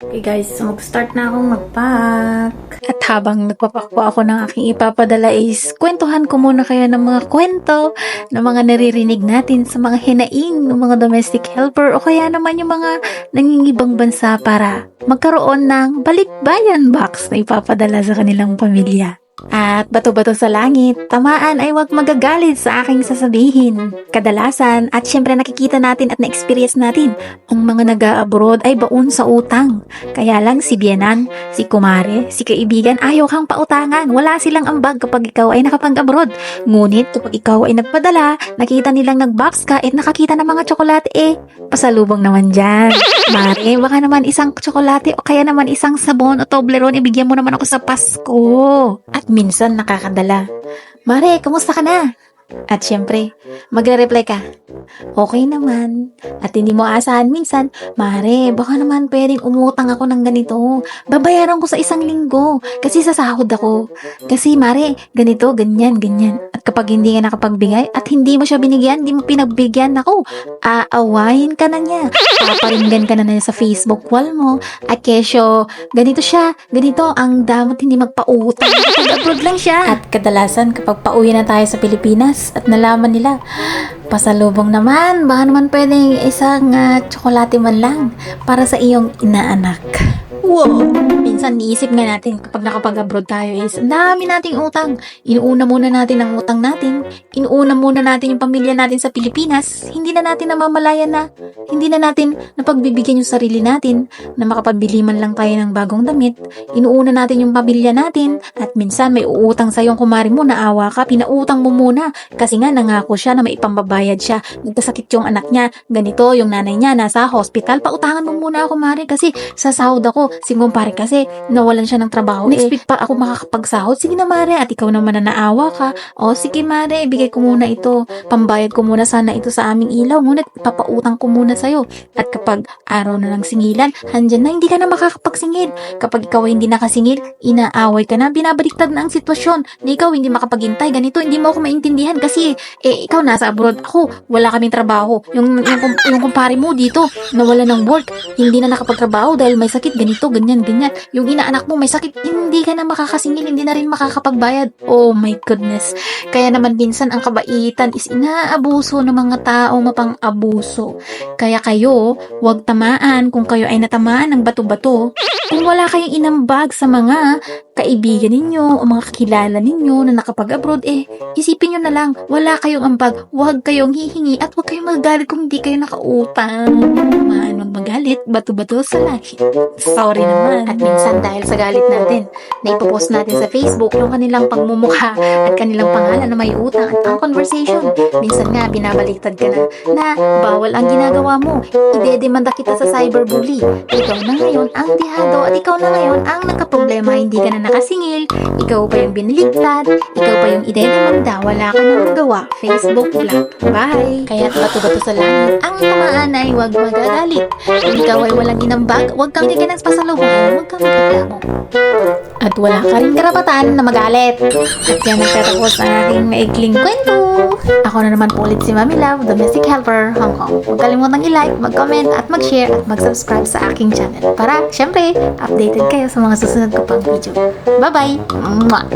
Okay guys, so mag-start na akong mag-pack. At habang nagpapak po ako ng aking ipapadala is kwentuhan ko muna kaya ng mga kwento ng mga naririnig natin sa mga hinaing ng mga domestic helper o kaya naman yung mga nangingibang bansa para magkaroon ng balikbayan box na ipapadala sa kanilang pamilya. At bato-bato sa langit, tamaan ay wag magagalit sa aking sasabihin. Kadalasan, at syempre nakikita natin at na-experience natin, ang mga nag-abroad ay baon sa utang. Kaya lang si Bienan, si Kumare, si kaibigan, ayaw kang pautangan. Wala silang ambag kapag ikaw ay nakapag-abroad. Ngunit kapag ikaw ay nagpadala, nakita nilang nag-box ka at nakakita ng mga tsokolate eh, pasalubong naman dyan. Mare, baka naman isang tsokolate o kaya naman isang sabon o Toblerone, ibigyan mo naman ako sa Pasko. At minsan nakakadala. Mare, kamusta ka na? At syempre, magre-reply ka. Okay naman. At hindi mo asahan minsan, Mare, baka naman pwedeng umutang ako ng ganito. Babayaran ko sa isang linggo. Kasi sa sahod ako. Kasi Mare, ganito, ganyan, ganyan. At kapag hindi ka nakapagbigay at hindi mo siya binigyan, hindi mo pinagbigyan, ako, aawahin ka na niya. Paparinggan ka na niya sa Facebook wall mo. At ganito siya, ganito, ang damot hindi magpautang. Kapag abroad lang siya. At kadalasan, kapag pauwi na tayo sa Pilipinas at nalaman nila, pasalubong naman, baka naman pwedeng isang ah, tsokolate man lang para sa iyong inaanak. Wow! Minsan niisip nga natin kapag nakapag-abroad tayo is, dami nating utang. Inuuna muna natin ang utang natin. Inuuna muna natin yung pamilya natin sa Pilipinas. Hindi na natin namamalayan na, hindi na natin napagbibigyan yung sarili natin na makapabili man lang tayo ng bagong damit. Inuuna natin yung pamilya natin at minsan may uutang sa yung kumari mo, naawa ka, pinautang mo muna. Kasi nga nangako siya na may ipambabayad siya. Nagkasakit yung anak niya, ganito, yung nanay niya nasa hospital, pautangan mo muna ako, kumari, kasi sa sahod ako, si kumpare kasi nawalan siya ng trabaho. Next week pa ako makakapagsahod. Sige na, Mare, at ikaw naman na naawa ka. O, sige, Mare, ibigay ko muna ito. Pambayad ko muna sana ito sa aming ilaw. Ngunit, papautang ko muna sa'yo. At kapag araw na ng singilan, handyan na, hindi ka na makakapagsingil. Kapag ikaw ay hindi nakasingil, inaaway ka na, binabaliktad na ang sitwasyon. Na ikaw hindi makapaghintay, ganito, hindi mo ako maintindihan kasi, eh, ikaw nasa abroad, ako, wala kaming trabaho. Yung, yung, yung kumpare mo dito, nawala ng work, hindi na nakapagtrabaho dahil may sakit, ganito, ganyan, ganyan. Yung inaanak mo may sakit, hindi ka na makakasingil, hindi na rin makakapagbayad. Oh my goodness. Kaya naman minsan ang kabaitan is inaabuso ng mga tao mapang-abuso. Kaya kayo, huwag tamaan kung kayo ay natamaan ng bato-bato. Kung wala kayong inambag sa mga kaibigan ninyo o mga kakilala ninyo na nakapag-abroad, eh, isipin nyo na lang, wala kayong ambag, huwag kayong hihingi at huwag kayong magalit kung hindi kayo nakautang. Man, huwag magalit, bato-bato sa langit. Sorry naman. At minsan dahil sa galit natin, na ipopost natin sa Facebook yung kanilang pagmumukha at kanilang pangalan na may utang at ang conversation. Minsan nga, binabaliktad ka na na bawal ang ginagawa mo. Idedemanda kita sa cyberbully. Ikaw na ngayon ang tihado at ikaw na ngayon ang nagkaproblema. Hindi ka na nakasingil. Ikaw pa yung binaliktad. Ikaw pa yung idedemanda. Wala ka na magawa. Facebook block. Bye! Kaya bato-bato sa langit. Ang tamaan ay huwag magagalit. Kung ikaw ay walang inambag, huwag kang bigyan ng pasalubong. Huwag kang magreklamo. At wala ka rin karapatan na magalit. At yan nagtatapos ang aking maikling kwento. Ako na naman po ulit si Mami Love, Domestic Helper, Hong Kong. Huwag kalimutang i-like, mag-comment, at mag-share, at mag-subscribe sa aking channel. Para, syempre, updated kayo sa mga susunod ko pang video. Bye-bye! Mwah!